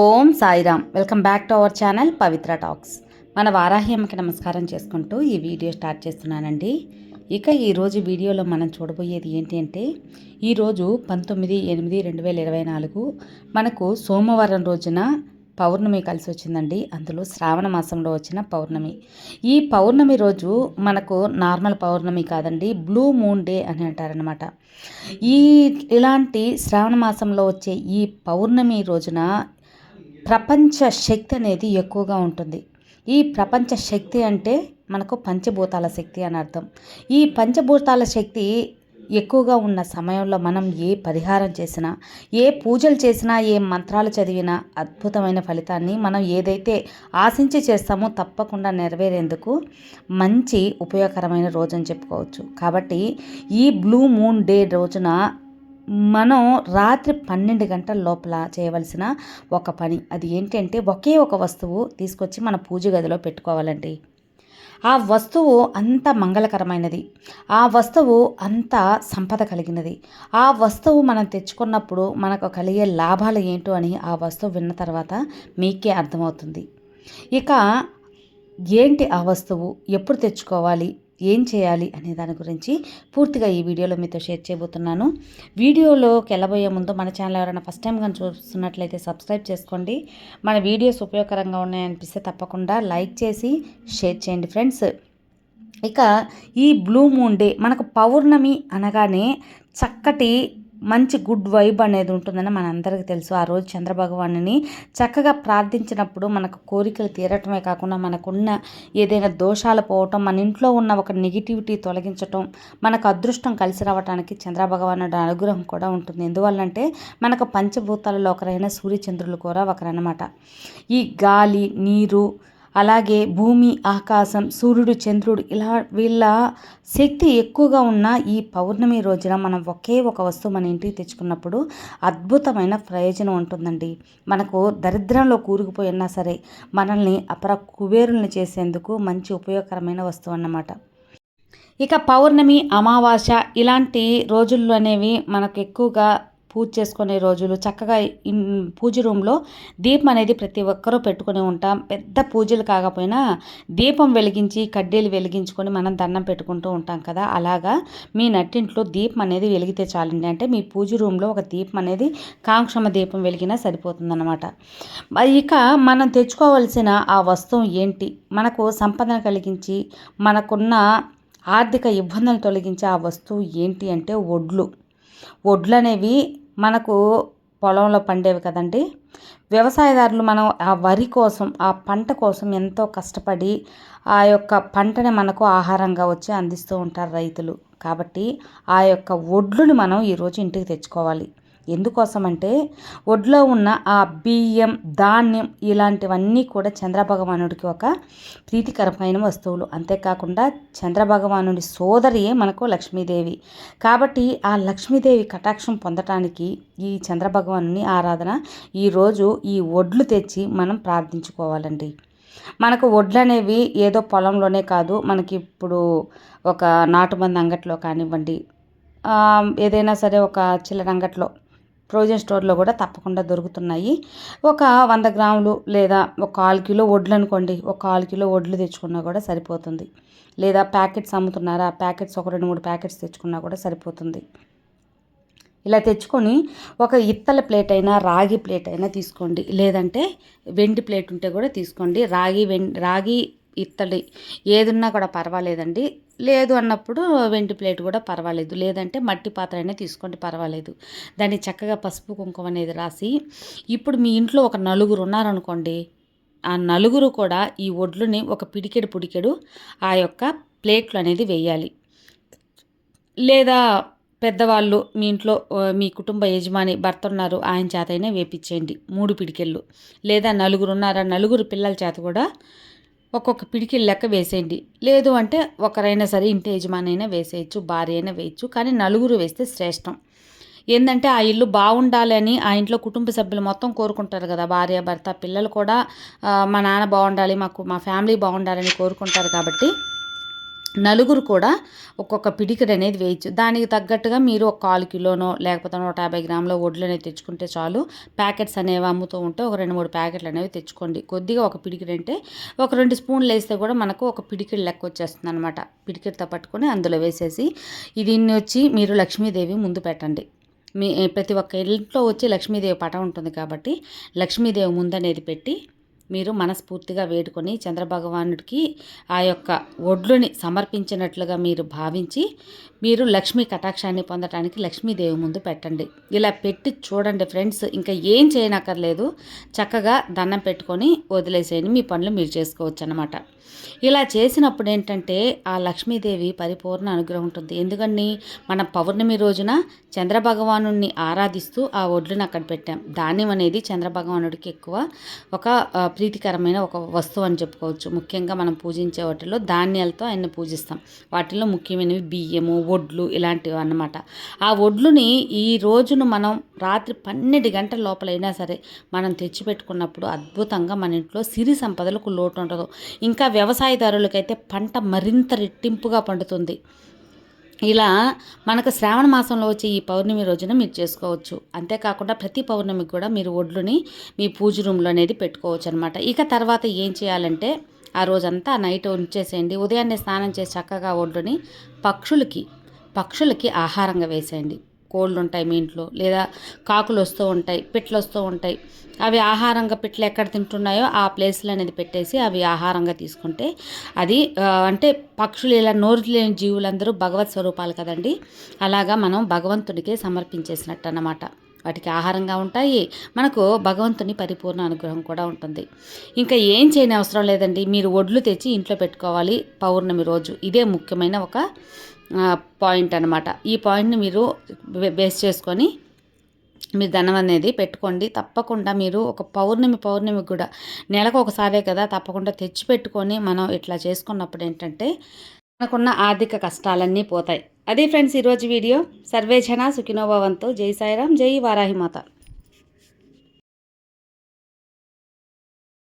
Om Sairam. Welcome back to our channel Pavitra talks. మన వారాహి నమస్కారం చేసుకుంటూ ఈ వీడియో స్టార్ట్ చేస్తున్నానండి. ఇక ఈరోజు వీడియోలో మనం చూడబోయేది ఏంటి అంటే ఈరోజు పంతొమ్మిది ఎనిమిది రెండు వేల ఇరవై నాలుగు మనకు సోమవారం రోజున పౌర్ణమి కలిసి వచ్చిందండి. అందులో శ్రావణ మాసంలో వచ్చిన పౌర్ణమి. ఈ పౌర్ణమి రోజు మనకు నార్మల్ పౌర్ణమి కాదండి బ్లూ మూన్ డే అని అంటారనమాట ఈ ఇలాంటి శ్రావణ మాసంలో వచ్చే ఈ పౌర్ణమి రోజున ప్రపంచ శక్తి అనేది ఎక్కువగా ఉంటుంది. ఈ ప్రపంచ శక్తి అంటే మనకు పంచభూతాల శక్తి అని అర్థం. ఈ పంచభూతాల శక్తి ఎక్కువగా ఉన్న సమయంలో మనం ఏ పరిహారం చేసినా ఏ పూజలు చేసినా ఏ మంత్రాలు చదివినా అద్భుతమైన ఫలితాన్ని మనం ఏదైతే ఆశించి చేస్తామో తప్పకుండా నెరవేరేందుకు మంచి ఉపయోగకరమైన రోజు అని చెప్పుకోవచ్చు. కాబట్టి ఈ బ్లూ మూన్ డే రోజున మనం రాత్రి పన్నెండు గంటల లోపల చేయవలసిన ఒక పని. అది ఏంటంటే ఒకే ఒక వస్తువు తీసుకొచ్చి మన పూజ గదిలో పెట్టుకోవాలండి. ఆ వస్తువు అంత మంగళకరమైనది. ఆ వస్తువు అంత సంపద కలిగినది. ఆ వస్తువు మనం తెచ్చుకున్నప్పుడు మనకు కలిగే లాభాలు ఏంటో అని ఆ వస్తువు విన్న తర్వాత మీకే అర్థమవుతుంది. ఇక ఏంటి ఆ వస్తువు? ఎప్పుడు తెచ్చుకోవాలి? ఏం చేయాలి అనే దాని గురించి పూర్తిగా ఈ వీడియోలో మీతో షేర్ చేయబోతున్నాను. వీడియోలోకి వెళ్ళబోయే ముందు మన ఛానల్ ఎవరైనా ఫస్ట్ టైం కానీ చూస్తున్నట్లయితే సబ్స్క్రైబ్ చేసుకోండి. మన వీడియోస్ ఉపయోగకరంగా ఉన్నాయనిపిస్తే తప్పకుండా లైక్ చేసి షేర్ చేయండి ఫ్రెండ్స్. ఇక ఈ బ్లూ మూన్ డే మనకు పౌర్ణమి అనగానే చక్కటి మంచి గుడ్ వైబ్ అనేది ఉంటుందని మనందరికీ తెలుసు. ఆ రోజు చంద్రభగవాన్ని చక్కగా ప్రార్థించినప్పుడు మనకు కోరికలు తీరటమే కాకుండా మనకున్న ఏదైనా దోషాలు పోవటం మన ఇంట్లో ఉన్న ఒక నెగిటివిటీ తొలగించటం మనకు అదృష్టం కలిసి రావడానికి చంద్రభగవానుడు అనుగ్రహం కూడా ఉంటుంది. ఎందువల్లంటే మనకు పంచభూతాలలో ఒకరైన సూర్యచంద్రులు కూడా ఒకరనమాట ఈ గాలి నీరు అలాగే భూమి ఆకాశం సూర్యుడు చంద్రుడు ఇలా వీళ్ళ శక్తి ఎక్కువగా ఉన్న ఈ పౌర్ణమి రోజున మనం ఒకే ఒక వస్తువు మన ఇంటికి తెచ్చుకున్నప్పుడు అద్భుతమైన ప్రయోజనం ఉంటుందండి. మనకు దరిద్రంలో కూరుకుపోయినా సరే మనల్ని అపర కుబేరుల్ని చేసేందుకు మంచి ఉపయోగకరమైన వస్తువు అన్నమాట. ఇక పౌర్ణమి అమావాస్య ఇలాంటి రోజుల్లో అనేవి మనకు ఎక్కువగా పూజ చేసుకునే రోజులు చక్కగా పూజ రూమ్లో దీపం అనేది ప్రతి ఒక్కరూ పెట్టుకుని ఉంటాం. పెద్ద పూజలు కాకపోయినా దీపం వెలిగించి కడ్డీలు వెలిగించుకొని మనం దండం పెట్టుకుంటూ ఉంటాం కదా. అలాగా మీ నట్టింట్లో దీపం అనేది వెలిగితే చాలండి. అంటే మీ పూజ రూమ్లో ఒక దీపం అనేది కాంక్షమ దీపం వెలిగినా సరిపోతుందన్నమాట. ఇక మనం తెచ్చుకోవాల్సిన ఆ వస్తువు ఏంటి? మనకు సంపదన కలిగించి మనకున్న ఆర్థిక ఇబ్బందులు తొలగించే ఆ వస్తువు ఏంటి అంటే ఒడ్లు. వడ్లు అనేవి మనకు పొలంలో పండేవి కదండి. వ్యవసాయదారులు మనం ఆ వరి కోసం ఆ పంట కోసం ఎంతో కష్టపడి ఆ యొక్క పంటని మనకు ఆహారంగా వచ్చి అందిస్తూ ఉంటారు రైతులు. కాబట్టి ఆ యొక్క వడ్లుని మనం ఈరోజు ఇంటికి తెచ్చుకోవాలి. ఎందుకోసం అంటే ఒడ్లో ఉన్న ఆ బియ్యం ధాన్యం ఇలాంటివన్నీ కూడా చంద్రభగవానుడికి ఒక ప్రీతికరమైన వస్తువులు. అంతేకాకుండా చంద్రభగవానుడి సోదరియే మనకు లక్ష్మీదేవి. కాబట్టి ఆ లక్ష్మీదేవి కటాక్షం పొందటానికి ఈ చంద్రభగవాను ఆరాధన ఈరోజు ఈ ఒడ్లు తెచ్చి మనం ప్రార్థించుకోవాలండి. మనకు వడ్లు అనేవి ఏదో పొలంలోనే కాదు మనకి ఇప్పుడు ఒక నాటుమంది అంగట్లో కానివ్వండి ఏదైనా సరే ఒక చిల్లర అంగట్లో ఫ్రోజన్ స్టోర్లో కూడా తప్పకుండా దొరుకుతున్నాయి. ఒక వంద గ్రాములు లేదా ఒక కాలు కిలో వడ్లు అనుకోండి ఒక కాలు కిలో వడ్లు తెచ్చుకున్నా కూడా సరిపోతుంది. లేదా ప్యాకెట్స్ అమ్ముతున్నారా ప్యాకెట్స్ ఒక రెండు మూడు ప్యాకెట్స్ తెచ్చుకున్నా కూడా సరిపోతుంది. ఇలా తెచ్చుకొని ఒక ఇత్తల ప్లేట్ అయినా రాగి ప్లేట్ అయినా తీసుకోండి. లేదంటే వెండి ప్లేట్ ఉంటే కూడా తీసుకోండి. రాగి వెం రాగి ఇత్తడి. ఏదున్నా కూడా పర్వాలేదండి. లేదు అన్నప్పుడు వెండి ప్లేట్ కూడా పర్వాలేదు. లేదంటే మట్టి పాత్ర అయినా తీసుకోండి పర్వాలేదు. దాన్ని చక్కగా పసుపు కుంకుమ అనేది రాసి ఇప్పుడు మీ ఇంట్లో ఒక నలుగురు ఉన్నారనుకోండి ఆ నలుగురు కూడా ఈ ఒడ్లుని ఒక పిడికెడు పుడికెడు ఆ యొక్క ప్లేట్లు అనేది వేయాలి. లేదా పెద్దవాళ్ళు మీ ఇంట్లో మీ కుటుంబ యజమాని భర్త ఉన్నారు ఆయన చేత అయినా వేపించేయండి మూడు పిడికెళ్ళు. లేదా నలుగురు ఉన్నారా నలుగురు పిల్లల చేత కూడా ఒక్కొక్క పిడికి లెక్క వేసేయండి. లేదు అంటే ఒకరైనా సరే ఇంటి యజమాని అయినా వేసేయచ్చు భార్య అయినా వేయచ్చు కానీ నలుగురు వేస్తే శ్రేష్టం. ఏంటంటే ఆ ఇల్లు బాగుండాలని ఆ ఇంట్లో కుటుంబ సభ్యులు మొత్తం కోరుకుంటారు కదా భార్య భర్త పిల్లలు కూడా మా నాన్న బాగుండాలి మాకు మా ఫ్యామిలీ బాగుండాలని కోరుకుంటారు కాబట్టి నలుగురు కూడా ఒక్కొక్క పిడికిడి అనేది వేయచ్చు. దానికి తగ్గట్టుగా మీరు ఒక కాలు కిలోనో లేకపోతే నూట యాభై గ్రాముల వడ్లు అనేది తెచ్చుకుంటే చాలు. ప్యాకెట్స్ అనేవి అమ్ముతూ ఉంటే ఒక రెండు మూడు ప్యాకెట్లు అనేవి తెచ్చుకోండి. కొద్దిగా ఒక పిడికిడి అంటే ఒక రెండు స్పూన్లు వేస్తే కూడా మనకు ఒక పిడికిడి లెక్క వచ్చేస్తుంది అనమాట పిడికిడితో పట్టుకొని అందులో వేసేసి దీన్ని వచ్చి మీరు లక్ష్మీదేవి ముందు పెట్టండి. మీ ప్రతి ఒక్క ఇంట్లో వచ్చి లక్ష్మీదేవి పటం ఉంటుంది కాబట్టి లక్ష్మీదేవి ముందు అనేది పెట్టి మీరు మనస్ఫూర్తిగా వేడుకొని చంద్రభగవానుడికి ఆ యొక్క ఒడ్లుని సమర్పించినట్లుగా మీరు భావించి మీరు లక్ష్మీ కటాక్షాన్ని పొందడానికి లక్ష్మీదేవి ముందు పెట్టండి. ఇలా పెట్టి చూడండి ఫ్రెండ్స్ ఇంకా ఏం చేయనక్కర్లేదు. చక్కగా దండం పెట్టుకొని వదిలేసేయండి. మీ పనులు మీరు చేసుకోవచ్చు అనమాట ఇలా చేసినప్పుడు ఏంటంటే ఆ లక్ష్మీదేవి పరిపూర్ణ అనుగ్రహం ఉంటుంది. ఎందుకని? మన పౌర్ణమి రోజున చంద్రభగవాను ఆరాధిస్తూ ఆ ఒడ్లను అక్కడ పెట్టాం. ధాన్యం అనేది చంద్రభగవానుడికి ఎక్కువ. ఒక ప్రీతికరమైన ఒక వస్తువు అని చెప్పుకోవచ్చు. ముఖ్యంగా మనం పూజించే వాటిలో ధాన్యాలతో ఆయన్ని పూజిస్తాం. వాటిలో ముఖ్యమైనవి బియ్యము ఒడ్లు ఇలాంటివి అన్నమాట. ఆ ఒడ్లుని ఈ రోజును మనం రాత్రి పన్నెండు గంటల లోపలైనా సరే మనం తెచ్చిపెట్టుకున్నప్పుడు అద్భుతంగా మన ఇంట్లో సిరి సంపదలకు లోటు ఉండదు. ఇంకా వ్యవసాయదారులకైతే పంట మరింత రెట్టింపుగా పండుతుంది. ఇలా మనకు శ్రావణ మాసంలో వచ్చే ఈ పౌర్ణమి రోజున మీరు చేసుకోవచ్చు. అంతేకాకుండా ప్రతి పౌర్ణమికి కూడా మీరు ఒడ్లుని మీ పూజ రూమ్లో అనేది పెట్టుకోవచ్చు అనమాట ఇక తర్వాత ఏం చేయాలంటే ఆ రోజంతా నైట్ ఉంచేసేయండి. ఉదయాన్నే స్నానం చేసి చక్కగా ఒడ్లుని పక్షులకి పక్షులకి ఆహారంగా వేసేయండి. కోళ్ళు ఉంటాయి మీ ఇంట్లో లేదా కాకులు వస్తూ ఉంటాయి పిట్లు వస్తూ ఉంటాయి. అవి ఆహారంగా పిట్లు ఎక్కడ తింటున్నాయో ఆ ప్లేస్లు అనేది పెట్టేసి అవి ఆహారంగా తీసుకుంటే అది అంటే పక్షులు ఇలా నోరు లేని జీవులందరూ భగవత్ స్వరూపాలు కదండి. అలాగా మనం భగవంతుడికే సమర్పించేసినట్టు అన్నమాట. వాటికి ఆహారంగా ఉంటాయి మనకు భగవంతుని పరిపూర్ణ అనుగ్రహం కూడా ఉంటుంది. ఇంకా ఏం చేయని అవసరం లేదండి. మీరు ఒడ్లు తెచ్చి ఇంట్లో పెట్టుకోవాలి పౌర్ణమి రోజు. ఇదే ముఖ్యమైన ఒక పాయింట్ అనమాట ఈ పాయింట్ని మీరు బేస్ చేసుకొని మీరు ధనం అనేది పెట్టుకోండి. తప్పకుండా మీరు ఒక పౌర్ణమి పౌర్ణమి కూడా నెలకు ఒకసారే కదా తప్పకుండా తెచ్చి పెట్టుకొని మనం ఇట్లా చేసుకున్నప్పుడు ఏంటంటే మనకున్న ఆర్థిక కష్టాలన్నీ పోతాయి. అదే ఫ్రెండ్స్ ఈరోజు వీడియో. సర్వేజన సుఖినోభవంతో జై సాయిరాం జై వారాహిమాత